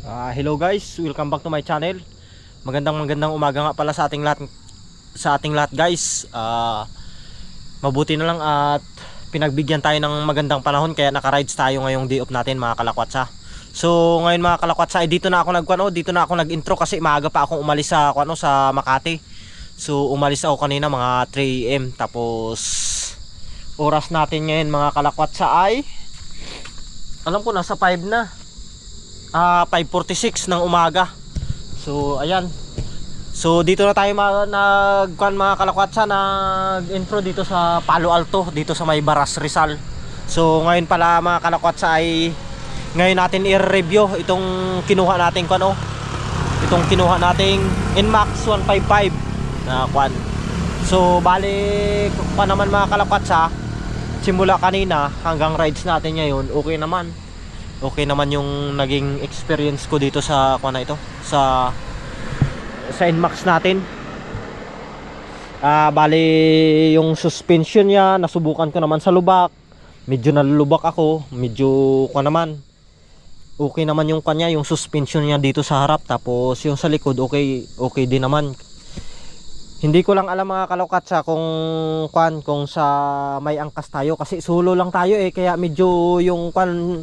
Ah, hello guys, welcome back to my channel. Magandang magandang umaga nga pala sa ating lahat sa ating lahat guys. Ah, mabuti na lang at pinagbigyan tayo ng magandang panahon kaya naka-rides tayo ngayong day off natin mga kalakwatsa. So ngayon mga kalakwatsa, eh, dito na ako nagkuano, dito na ako nag-intro kasi maaga pa akong umalis sa kuano sa Makati. So umalis ako kanina mga 3 AM tapos oras natin ngayon mga kalakwatsa ay alam ko nasa 5 na ah 5:46 ng umaga. So ayan. So dito na tayo nagkuan mga kalakwatsa nag-intro dito sa Palo Alto dito sa may Baras Rizal. So ngayon pala mga kalakwatsa ay ngayon natin i-review itong kinuha nating kuan oh. Itong kinuha nating Inmax 155 na kuan. So bali pa naman mga kalakwatsa simula kanina hanggang rides natin ngayon okay naman okay naman yung naging experience ko dito sa kuha na ito sa sa Nmax natin. Ah bali yung suspension niya nasubukan ko naman sa lubak. Medyo nalulubak ako medyo kuha naman. Okay naman yung kanya yung suspension niya dito sa harap tapos yung sa likod okay okay din naman. Hindi ko lang alam mga kalokatsa kung kwan kung sa may angkas tayo kasi solo lang tayo eh kaya medyo yung kwan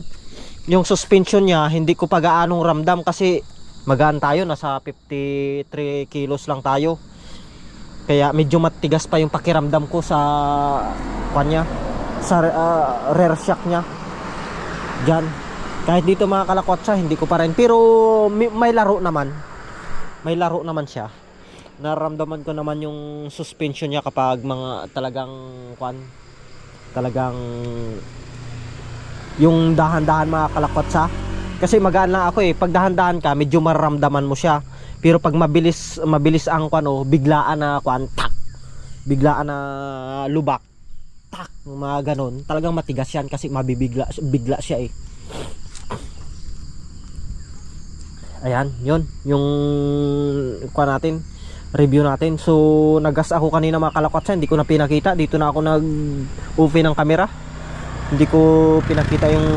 yung suspension niya hindi ko pa gaanong ramdam kasi magaan tayo nasa 53 kilos lang tayo. Kaya medyo matigas pa yung pakiramdam ko sa kanya sa ah, rear shock niya. Diyan. kahit dito mga kalakwatsa hindi ko pa rin. Pero may, may laro naman. May laro naman siya. Nararamdaman ko naman yung suspension niya kapag mga talagang kwan talagang yung dahan-dahan mga kalakwatsa kasi magaan lang ako eh. Pag dahan-dahan ka medyo mararamdaman mo siya. Pero pag mabilis mabilis ang kwan oh, biglaan na kwan tak. Biglaan na lubak tak. Mga ganon talagang matigas yan kasi mabibigla bigla siya eh. Ayan yun. Yung kwan natin review natin. So nagas ako kanina mga kalakwatsa hindi ko na pinakita. Dito na ako nag open ng camera hindi ko pinakita yung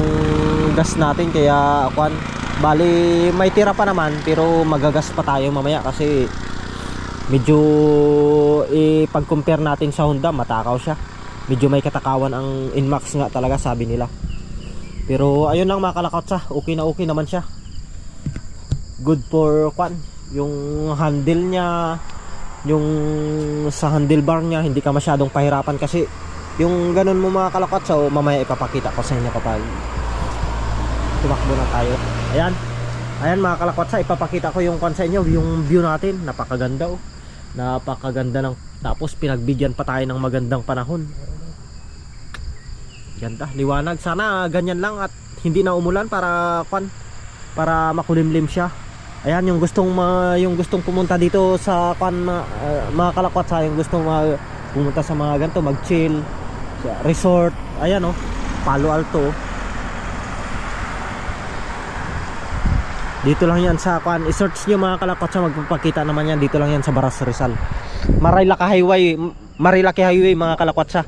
gas natin kaya kwan bali may tira pa naman pero magagas pa tayo mamaya kasi medyo eh, pag compare natin sa Honda matakaw siya. Medyo may katakawan ang Inmax nga talaga sabi nila. Pero ayun lang mga kalakotsa okay na okay naman siya. Good for kwan yung handle niya yung sa handlebar niya hindi ka masyadong pahirapan kasi yung ganun mo mga kalakot so mamaya ipapakita ko sa inyo kapag tumakbo na tayo. Ayan. Ayan mga kalakot sa ipapakita ko yung kwan sa inyo yung view natin. Napakaganda oh. Napakaganda ng tapos pinagbigyan pa tayo ng magandang panahon. Ganda. Liwanag. Sana ganyan lang at hindi na umulan para kwan para makulimlim siya. Ayan yung gustong ma, yung gustong pumunta dito sa kwan ma- ah, mga kalakwat sa yung gustong ma- pumunta sa mga ganito mag chill resort. Ayan oh. Palo Alto. Dito lang yan sa kwan i-search nyo mga kalakwat sa magpapakita naman yan. Dito lang yan sa Baras Rizal. Marilaki Highway. Marilaki Highway mga kalakwat sa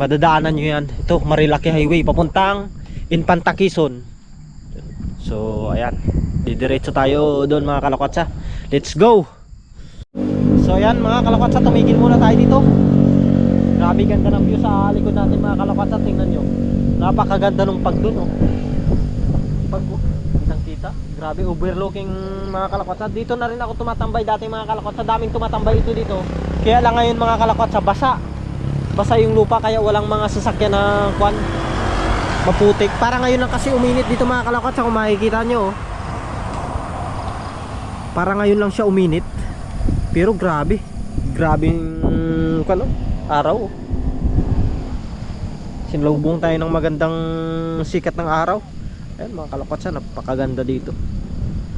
madadaanan nyo yan. Ito Marilaki Highway papuntang Infanta so ayan. Didiretso tayo doon mga kalakwatsa let's go! So ayan mga kalakwatsa tumigil muna tayo dito grabe ganda ng view sa likod natin mga kalakwatsa tingnan nyo. Napakaganda ng pag dun oh. pag kitang kita. Grabe overlooking mga kalakwatsa dito na rin ako tumatambay dati mga kalakwatsa daming tumatambay ito dito. Kaya lang ngayon mga kalakwatsa basa. Basa yung lupa kaya walang mga sasakyan na kwan maputik. Para ngayon lang kasi uminit dito mga kalakwatsa kung makikita nyo oh. para ngayon lang siya uminit. Pero grabe. Grabing ano, araw oh. Sinlubong tayo ng magandang sikat ng araw. Ayun mga kalakwatsa napakaganda dito.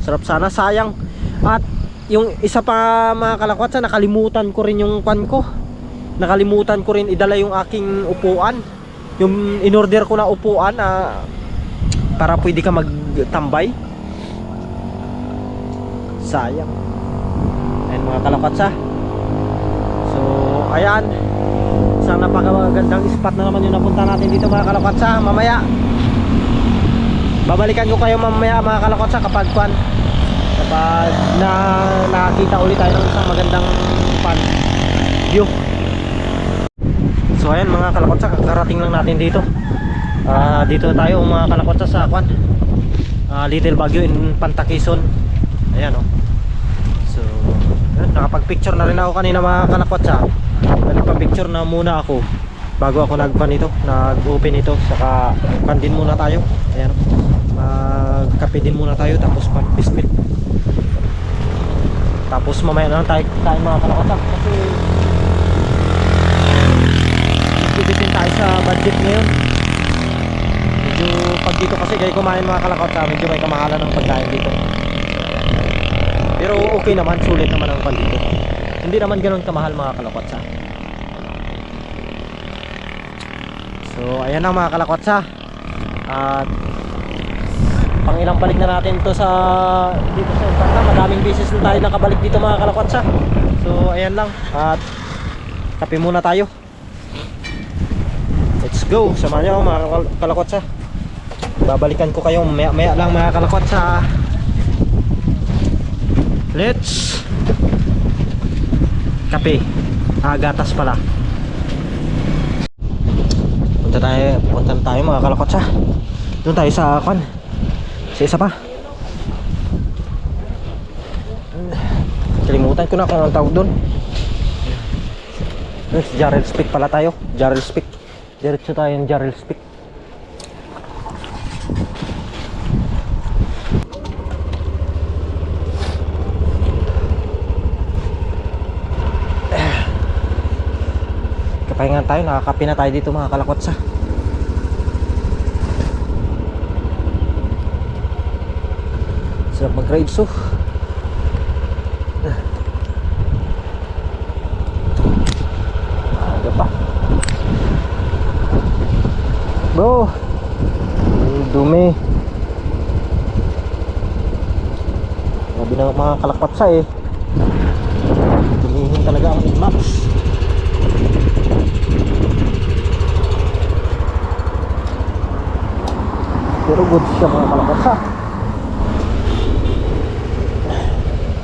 Sarap sana sayang. At yung isa pa mga kalakwatsa nakalimutan ko rin yung kwan ko. Nakalimutan ko rin idala yung aking upuan. Yung in-order ko na upuan na para pwede ka magtambay. Sayang. Ayan mga kalapatsa. So ayan napakagandang spot na naman yung napunta natin dito mga kalapatsa mamaya babalikan ko kayo mamaya mga kalakotsa kapag kwan. Kapag na nakakita ulit tayo ng isang magandang pan view. So ayan mga kalakotsa kakarating lang natin dito. Ah, dito na tayo mga kalakotsa sa kwan. Ah, Little Baguio in Pantakison ayan oh. So yun, nakapag-picture na rin ako kanina mga kalakotsa nagpa-picture na muna ako bago ako nagpan ito nag-open ito. Saka pan din muna tayo. Ayan. Magkape din muna tayo tapos pan biscuit tapos mamaya na lang tayo kain mga kalakotsa kasi bibitin tayo sa budget ngayon. Medyo pag dito kasi kayo kumain mga kalakotsa medyo may kamahalan ng pagkain dito. Pero okay naman sulit naman ang pan dito. Hindi naman ganun kamahal mga kalakotsa so ayan na mga kalakotsa. At pang ilang balik na natin to sa dito sa Impacta madaming beses na tayo nakabalik dito mga kalakotsa. So ayan lang. At kape muna tayo. Let's go. Samahan nyo mga kal- kalakotsa. Babalikan ko kayo maya maya lang mga kalakotsa. Let's kape. Ah gatas pala punta tayo punta na tayo mga kalakotsa. Doon tayo sa kwan sa isa pa. Kalimutan ko na kung anong tawag doon. Yes, Jarrell Speak pala tayo. Jarrell Speak. Diretso tayo ng Jarrell Speak kapahingan tayo nakakapi na tayo dito mga kalakotsa. Sarap mag ride so. Aga pa. Bro dumi. Sabi ng mga kalakotsa eh dumihin talaga ang max pero good siya mga kalakotsa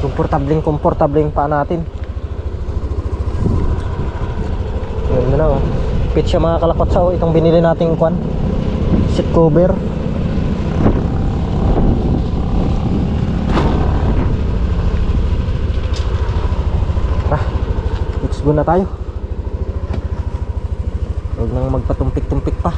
komportabling komportabling pa natin. Yun na lang oh. fit siya mga kalakotsa oh. itong binili nating kwan seat cover. Ah let's go na tayo. Huwag nang magpatumpik-tumpik pa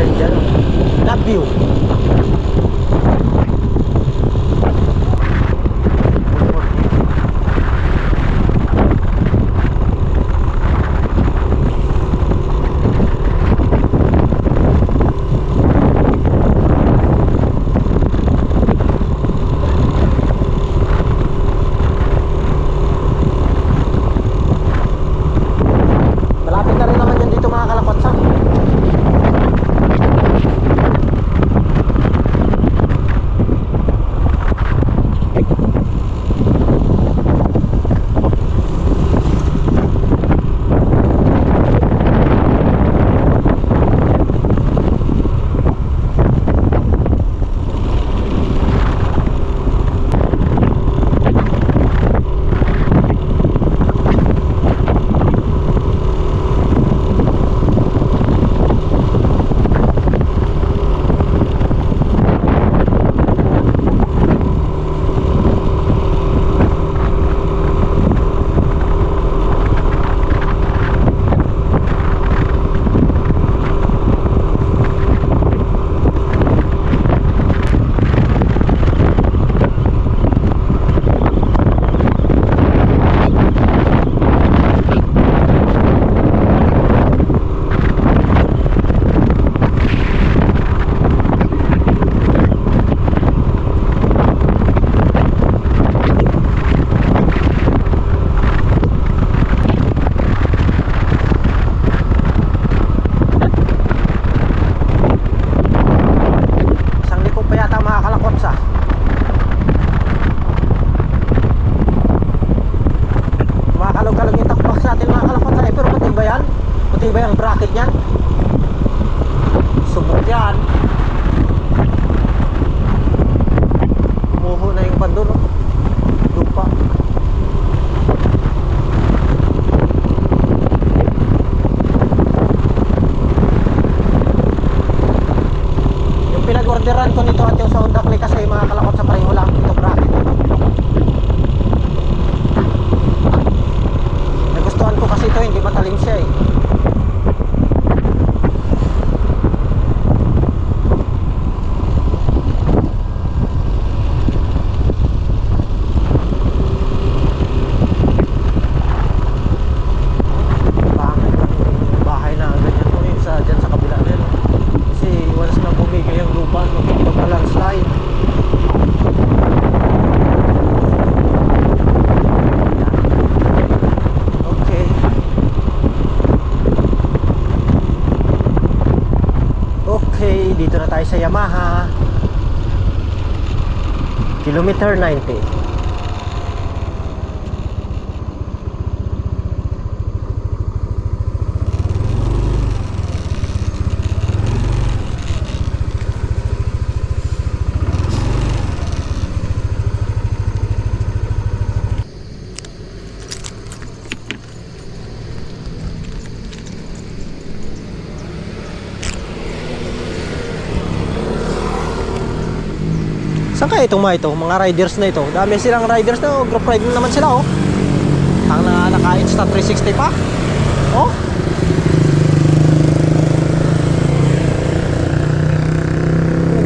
cara, ele. Kilometer 90. Kaya itong mga ito? Mga riders na ito. Dami silang riders na. Oh. Group ride na naman sila oh. Ang na naka-insta 360 pa. Oh.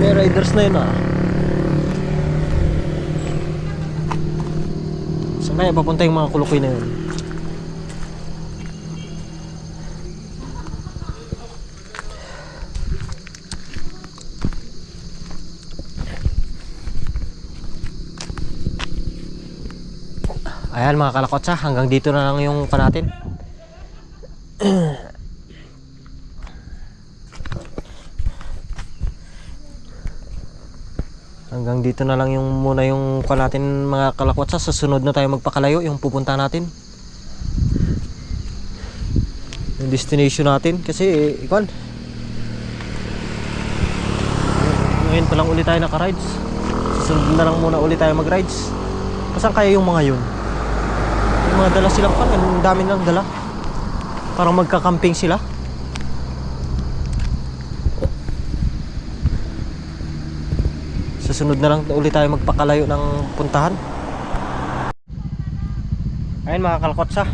May riders na yun ah. Saan kaya papunta yung mga kulukoy na yun? Ayan mga kalakotsa, hanggang dito na lang yung pa hanggang dito na lang yung muna yung pa mga kalakotsa. Sa sunod na tayo magpakalayo yung pupunta natin. Yung destination natin kasi ikon. Ngayon pa lang ulit tayo naka-rides. Susunod na lang muna ulit tayo mag-rides. Saan kaya yung mga yun? Mga dala silang pan, ang dami lang dala. Parang magkakamping sila. Susunod na lang ulit tayo magpakalayo ng puntahan. Ayun mga kalakotsa.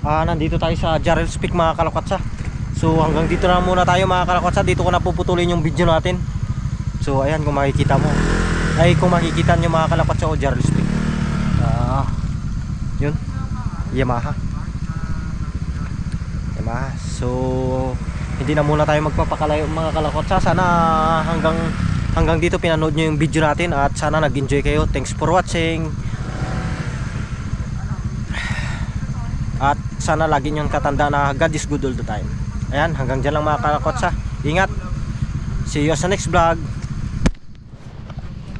Ah, nandito tayo sa Jarrell's Peak mga kalakotsa. So hanggang dito na muna tayo mga kalakotsa. Dito ko na puputulin yung video natin. So ayan kung makikita mo. Ay kung makikita nyo mga kalakotsa o Jarrell's Peak. Ah, yun. Yamaha. Yamaha. So hindi na muna tayo magpapakalayo mga kalakotsa. Sana hanggang hanggang dito pinanood nyo yung video natin at sana nag-enjoy kayo. Thanks for watching. At sana lagi nyo katanda na God is good all the time. Ayan, hanggang dyan lang mga kalakotsa. Ingat. See you sa next vlog.